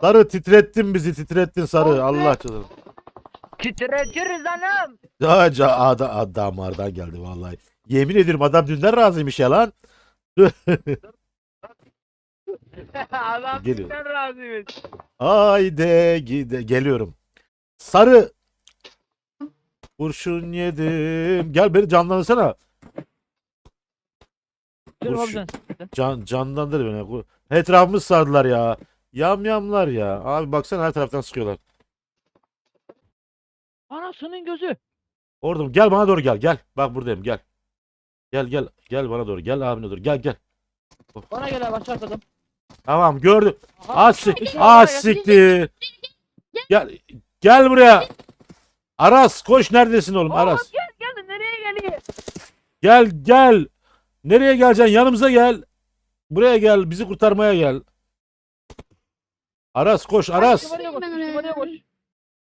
Sarı titrettin bizi titrettin sarı. Allah canım. Titretiriz hanım. Ya ca ada, adam ardan geldi vallahi. Yemin ediyorum adam dünden razıymış ya lan. Adam Geliyor. bizden razıymış. Haydi gide geliyorum. Sarı. Kurşun yedim. Gel beni canlandırsana. Dur oğlum. Can, canlandır beni. Etrafımız sardılar ya. Yamyamlar ya. Abi baksana her taraftan sıkıyorlar. Anasının gözü. Orada mı? Gel bana doğru gel. Gel. Bak buradayım gel. Gel gel. Gel bana doğru. Gel abine doğru. Gel gel. Bana gel abi aşağı atladım. Tamam gördüm. Aha. Ah sik. Işık Ah. Gel. Gel buraya. Aras koş neredesin oğlum Oğlum Aras. gel gel nereye geliyor? Gel gel. Nereye geleceksin? Yanımıza gel. Buraya gel. Bizi kurtarmaya gel. Aras koş Aras. Şımarıya koş. Şımarıya koş.